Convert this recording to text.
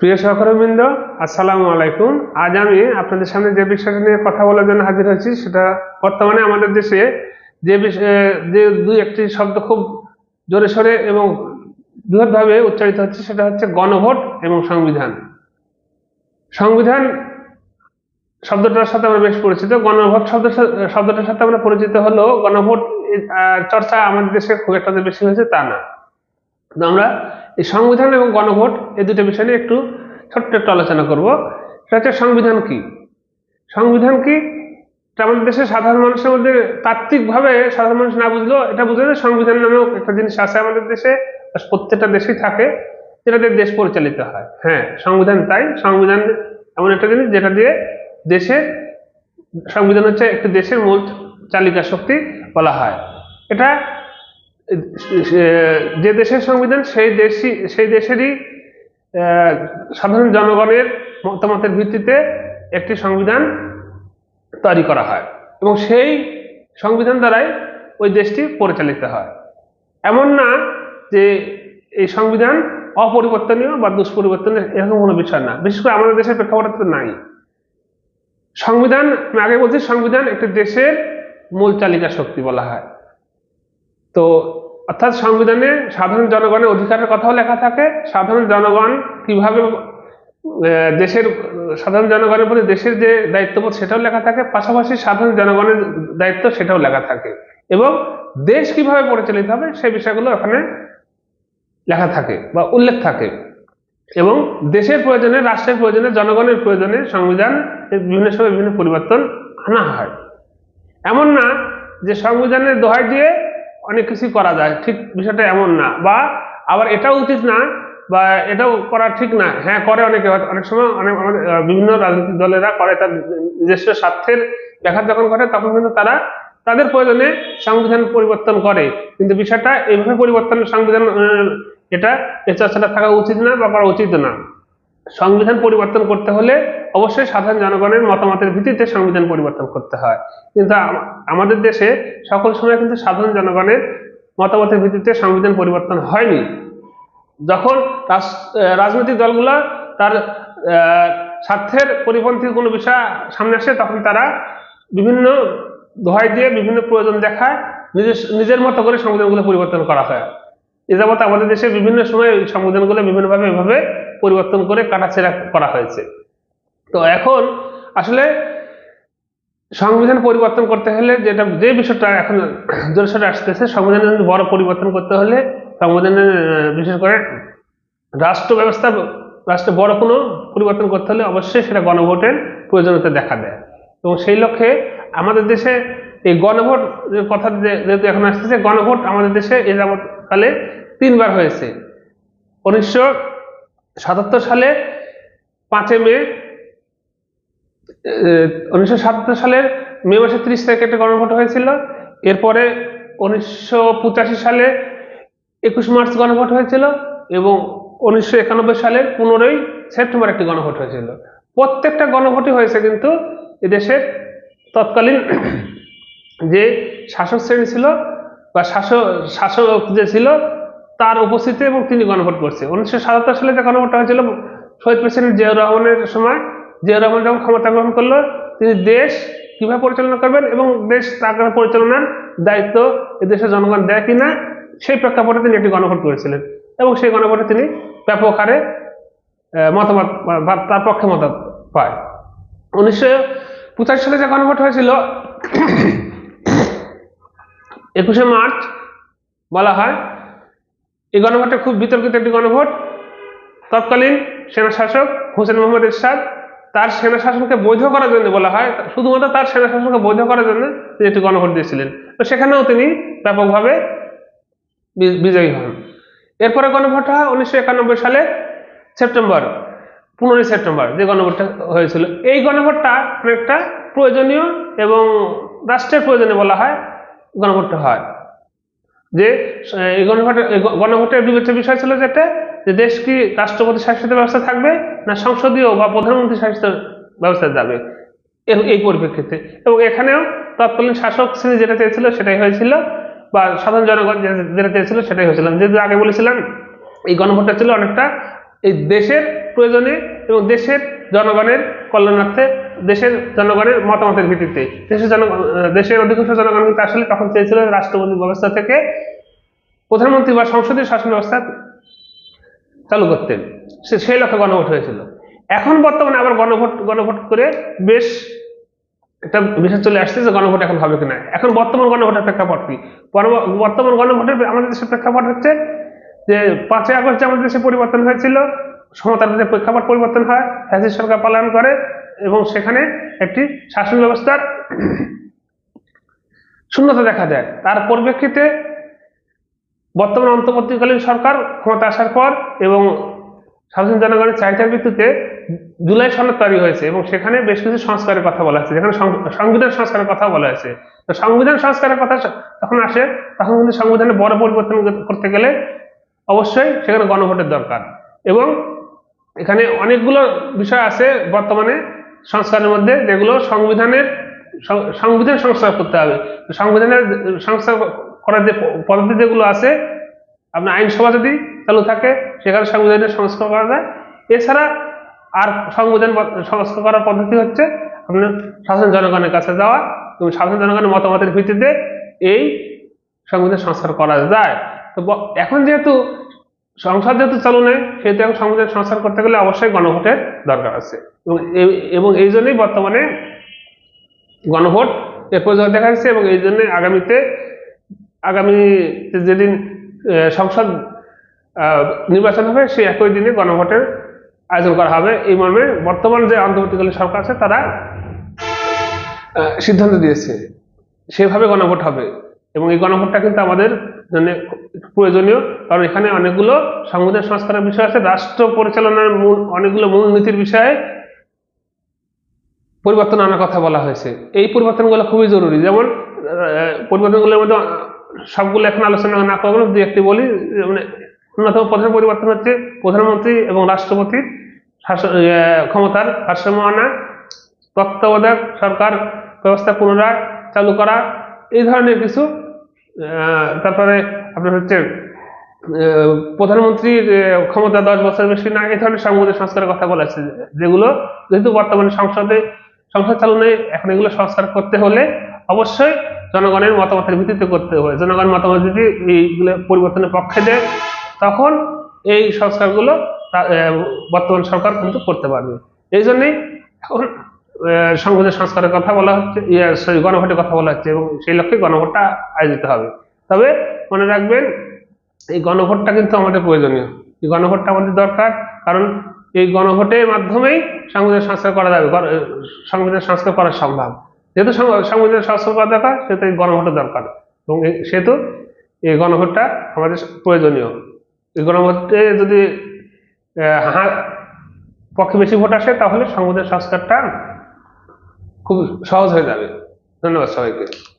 প্রিয় সহকর্মীবৃন্দ, আসসালামু আলাইকুম। আজ আমি আপনাদের সামনে যে বিষয়টা নিয়ে কথা বলার জন্য হাজির হয়েছি, সেটা বর্তমানে আমাদের দেশে যে যে দুই একটি শব্দ খুব জোরে সোরে এবং বৃহৎভাবে উচ্চারিত হচ্ছে, সেটা হচ্ছে গণভোট এবং সংবিধান। সংবিধান শব্দটার সাথে আমরা বেশ পরিচিত। গণভোট শব্দ শব্দটার সাথে আমরা পরিচিত হলেও গণভোট চর্চা আমাদের দেশে খুব একটা বেশি হয়েছে তা না। তো আমরা এই সংবিধান এবং গণভোট এই দুটো বিষয় নিয়ে একটু ছোট্ট একটু আলোচনা করব। সেটা হচ্ছে সংবিধান কি? সংবিধান কি? আমাদের দেশের সাধারণ মানুষের মধ্যে তাত্ত্বিকভাবে সাধারণ মানুষ না বুঝলেও এটা বুঝে যে সংবিধান নামেও একটা জিনিস আছে আমাদের দেশে প্রত্যেকটা দেশেই থাকে যেটা দিয়ে দেশ পরিচালিত হয়। হ্যাঁ সংবিধান তাই। সংবিধান এমন একটা জিনিস যেটা দিয়ে দেশের সংবিধান হচ্ছে একটি দেশের মূল চালিকা শক্তি বলা হয়। এটা যে দেশের সংবিধান, সেই দেশই, সেই দেশেরই সাধারণ জনগণের মতামতের ভিত্তিতে একটি সংবিধান তৈরি করা হয় এবং সেই সংবিধান দ্বারাই ওই দেশটি পরিচালিত হয়। এমন না যে এই সংবিধান অপরিবর্তনীয় বা দুষ্পরিবর্তনীয়, এরকম কোনো বিষয় না। বিশেষ করে আমাদের দেশের প্রেক্ষাপটে তো নাই। সংবিধান, আমি আগে বলছি, সংবিধান একটি দেশের মূল চালিকা শক্তি বলা হয়। তো অর্থাৎ সংবিধানে সাধারণ জনগণের অধিকারের কথাও লেখা থাকে। সাধারণ জনগণ কীভাবে দেশের, সাধারণ জনগণের প্রতি দেশের যে দায়িত্ববোধ সেটাও লেখা থাকে। পাশাপাশি সাধারণ জনগণের দায়িত্ব সেটাও লেখা থাকে। এবং দেশ কীভাবে পরিচালিত হবে সেই বিষয়গুলো ওখানে লেখা থাকে বা উল্লেখ থাকে। এবং দেশের প্রয়োজনে, রাষ্ট্রের প্রয়োজনে, জনগণের প্রয়োজনে সংবিধান বিভিন্ন সময় বিভিন্ন পরিবর্তন আনা হয়। এমন না যে সংবিধানের দোহাই দিয়ে অনেক কিছুই করা যায়। ঠিক বিষয়টা এমন না। বা আবার এটাও উচিত না, বা এটাও করা ঠিক না। হ্যাঁ করে অনেকে অনেক সময় অনেক আমাদের বিভিন্ন রাজনৈতিক দলেরা করে তার নিজস্ব স্বার্থের ব্যাঘাত যখন ঘটে, তখন কিন্তু তারা তাদের প্রয়োজনে সংবিধান পরিবর্তন করে। কিন্তু বিষয়টা এইভাবে পরিবর্তন, সংবিধান এটা এই চর্চাটা থাকা উচিত না বা করা উচিত না। সংবিধান পরিবর্তন করতে হলে অবশ্যই সাধারণ জনগণের মতামতের ভিত্তিতে সংবিধান পরিবর্তন করতে হয়। কিন্তু আম- আমাদের দেশে সকল সময় কিন্তু সাধারণ জনগণের মতামতের ভিত্তিতে সংবিধান পরিবর্তন হয়নি। যখন রাজনৈতিক দলগুলো তার স্বার্থের পরিপন্থী কোনো বিষয় সামনে আসে, তখন তারা বিভিন্ন দোহাই দিয়ে বিভিন্ন প্রয়োজন দেখায়, নিজের নিজের মতো করে সংবিধানগুলো পরিবর্তন করা হয়। এ যাবৎ আমাদের দেশে বিভিন্ন সময় সংবিধানগুলো বিভিন্নভাবে এভাবে পরিবর্তন করে কাটাছেড়া করা হয়েছে। তো এখন আসলে সংবিধান পরিবর্তন করতে হলে যেটা, যে বিষয়টা এখন জোরসোরে আসতেছে সংবিধানে যদি বড় পরিবর্তন করতে হলে সংবিধানে বিশেষ করে রাষ্ট্র ব্যবস্থা রাষ্ট্রে বড় কোনো পরিবর্তন করতে হলে অবশ্যই সেটা গণভোটের প্রয়োজনীয়তা দেখা দেয়। এবং সেই লক্ষ্যে আমাদের দেশে এই গণভোট কথা যেহেতু এখন আসতেছে, গণভোট আমাদের দেশে এ যাবৎকালে তিনবার হয়েছে। উনিশশো সাতাত্তর সালে পাঁচে মে উনিশশো সাতাত্তর সালের মে মাসের ত্রিশ তারিখে একটা গণভোট হয়েছিল। এরপরে উনিশশো পঁচাশি সালে একুশ মার্চ গণভোট হয়েছিল এবং উনিশশো একানব্বই সালের পনেরোই সেপ্টেম্বর একটি গণভোট হয়েছিল। প্রত্যেকটা গণভোটই হয়েছে কিন্তু এদেশের তৎকালীন যে শাসক শ্রেণি ছিল বা শাসক শাসক যে ছিল তার উপস্থিতি এবং তিনি গণভোট করছে। উনিশশো সাতাত্তর সালে যে গণভোটটা হয়েছিল, শহীদ প্রেসিডেন্ট জিয়াউর রহমানের সময় জিয়াউর রহমান যখন ক্ষমতা গ্রহণ করল, তিনি দেশ কীভাবে পরিচালনা করবেন এবং দেশ তার পরিচালনার দায়িত্ব দেশের জনগণ দেয় কিনা, সেই প্রেক্ষাপটে তিনি একটি গণভোট করেছিলেন। এবং সেই গণভোটে তিনি ব্যাপক হারে মতামত তার পক্ষে মত পায়। উনিশশো পঁচাশি সালে যে গণভোট হয়েছিল, একুশে মার্চ বলা হয়, এই গণভোটে খুব বিতর্কিত একটি গণভোট। তৎকালীন সেনা শাসক হোসেন মোহাম্মদ এরশাদ তার সেনা শাসনকে বৈধ করার জন্য বলা হয়, শুধুমাত্র তার সেনা শাসনকে বৈধ করার জন্য তিনি একটি গণভোট দিয়েছিলেন। তো সেখানেও তিনি ব্যাপকভাবে বিজয়ী হন। এরপরে গণভোট হয় উনিশশো একানব্বই সালে, সেপ্টেম্বর, পনেরোই সেপ্টেম্বর যে গণভোটটা হয়েছিল। এই গণভোটটা অনেকটা প্রয়োজনীয় এবং রাষ্ট্রের প্রয়োজনে বলা হয় গণভোটটা হয়। যে গণভোটের বিবেচ্য বিষয় ছিল যেটা, যে দেশ কি রাষ্ট্রপতি শাসিত ব্যবস্থা থাকবে না সংসদীয় বা প্রধানমন্ত্রী শাসিত ব্যবস্থা যাবে? এই পরিপ্রেক্ষিতে। এবং এখানেও তৎকালীন শাসক শ্রেণি যেটা চেয়েছিল সেটাই হয়েছিল, বা সাধারণ জনগণ যেটা চেয়েছিল সেটাই হয়েছিল। যেহেতু আগে বলেছিলাম, এই গণভোটটা ছিল অনেকটা এই দেশের প্রয়োজনে এবং দেশের জনগণের কল্যাণার্থে, দেশের জনগণের মতামতের ভিত্তিতে। দেশের জন, দেশের অধিকাংশ জনগণ কিন্তু আসলে তখন চেয়েছিল রাষ্ট্রপতি ব্যবস্থা থেকে প্রধানমন্ত্রী বা সংসদীয় শাসন ব্যবস্থা চালু করতেন সে, সেই লক্ষ্যে গণভোট হয়েছিল। এখন বর্তমানে আবার গণভোট গণভোট করে বেশ একটা বিষয় চলে আসছে যে গণভোট এখন হবে কিনা। এখন বর্তমান গণভোটের প্রেক্ষাপট কি? বর্তমান গণভোটের আমাদের দেশের প্রেক্ষাপট হচ্ছে যে পাঁচই আগস্ট যে আমাদের দেশে পরিবর্তন হয়েছিল সমতার প্রেক্ষাপট পরিবর্তন হয় ফ্যাসিস্ট সরকার পালন করে এবং সেখানে একটি শাসন ব্যবস্থার শূন্যতা দেখা দেয়। তার পরিপ্রেক্ষিতে বর্তমান অন্তর্বর্তীকালীন সরকার ক্ষমতা আসার পর এবং সাধারণ জনগণের চাহিদার ভিত্তিতে জুলাই সনদ তৈরি হয়েছে এবং সেখানে বেশ কিছু সংস্কারের কথা বলা হয়েছে। যেখানে সংবিধান সংস্কারের কথা বলা হয়েছে। তো সংবিধান সংস্কারের কথা যখন আসে, তখন কিন্তু সংবিধানে বড় পরিবর্তন করতে গেলে অবশ্যই সেখানে গণভোটের দরকার। এবং এখানে অনেকগুলো বিষয় আছে বর্তমানে সংস্কারের মধ্যে, যেগুলো সংবিধানের সংবিধান সংস্কার করতে হবে। সংবিধানের সংস্কার করার যে পদ্ধতি যেগুলো আছে, আপনার আইনসভা যদি চালু থাকে, সেখানে সংবিধানের সংস্কার করা যায়। এছাড়া আর সংবিধান সংস্কার করার পদ্ধতি হচ্ছে আপনার সাধারণ জনগণের কাছে যাওয়া এবং সাধারণ জনগণের মতামতের ভিত্তিতে এই সংবিধান সংস্কার করা যায়। তো এখন যেহেতু সংসদ যেহেতু চালু নেই, সেহেতু এখন সংবিধান সংস্কার করতে গেলে অবশ্যই গণভোটের দরকার আছে। এবং এই- এবং এই জন্যই বর্তমানে গণভোট এর প্রয়োজন দেখা যাচ্ছে এবং এই জন্য আগামীতে, আগামী যেদিন সংসদ নির্বাচন হবে, সেই একই দিনে গণভোটের আয়োজন করা হবে। এই মর্মে বর্তমান যে অন্তর্বর্তীকালীন সরকার আছে, তারা সিদ্ধান্ত দিয়েছে, সেভাবে গণভোট হবে। এবং এই গণভোটটা কিন্তু আমাদের জন্য প্রয়োজনীয়। কারণ এখানে অনেকগুলো সংবিধান সংস্কারের বিষয় আছে, রাষ্ট্র পরিচালনার মূল, অনেকগুলো মূলনীতির বিষয়ে পরিবর্তন আনার কথা বলা হয়েছে। এই পরিবর্তনগুলো খুবই জরুরি। যেমন পরিবর্তনগুলোর মধ্যে সবগুলো এখন আলোচনা না করব দু একটি বলি মানে অন্যতম প্রধান পরিবর্তন হচ্ছে প্রধানমন্ত্রী এবং রাষ্ট্রপতির ক্ষমতার ভারসাম্য আনা তত্ত্বাবধায়ক সরকার, ব্যবস্থা পুনরায় চালু করা, এই ধরনের কিছু তারপরে আপনার হচ্ছে প্রধানমন্ত্রীর ক্ষমতা দশ বছর বেশি না, এই ধরনের সংবিধান সংস্কারের কথা বলেছে, যেগুলো যেহেতু বর্তমানে সংসদে, সংসদ চালু নেই এখন এগুলো সংস্কার করতে হলে অবশ্যই জনগণের মতামতের ভিত্তিতে করতে হবে। জনগণ মতামত যদি এইগুলো পরিবর্তনের পক্ষে দেয়, তখন এই সংস্কারগুলো বর্তমান সরকার কিন্তু করতে পারবে। এই জন্যেই এখন সংবিধান সংস্কারের কথা বলা হচ্ছে ইয়ে, sorry, গণভোটের কথা বলা হচ্ছে এবং সেই লক্ষ্যে গণভোটটা আয়োজিত হবে। তবে মনে রাখবেন এই গণভোটটা কিন্তু আমাদের প্রয়োজনীয়। এই গণভোটটা আমাদের দরকার কারণ এই গণভোটের মাধ্যমেই সংবিধান সংস্কার করা যাবে সংবিধান সংস্কার করা সম্ভব। যেহেতু সংবিধান সংস্কার করা দরকার সেহেতু এই গণভোটের দরকার। এবং সেহেতু এই গণভোটটা আমাদের প্রয়োজনীয়। এই গণভোটে যদি হা পক্ষে বেশি ভোট আসে তাহলে সংবিধান সংস্কারটা খুব সহজ হয়ে যাবে। ধন্যবাদ সবাইকে।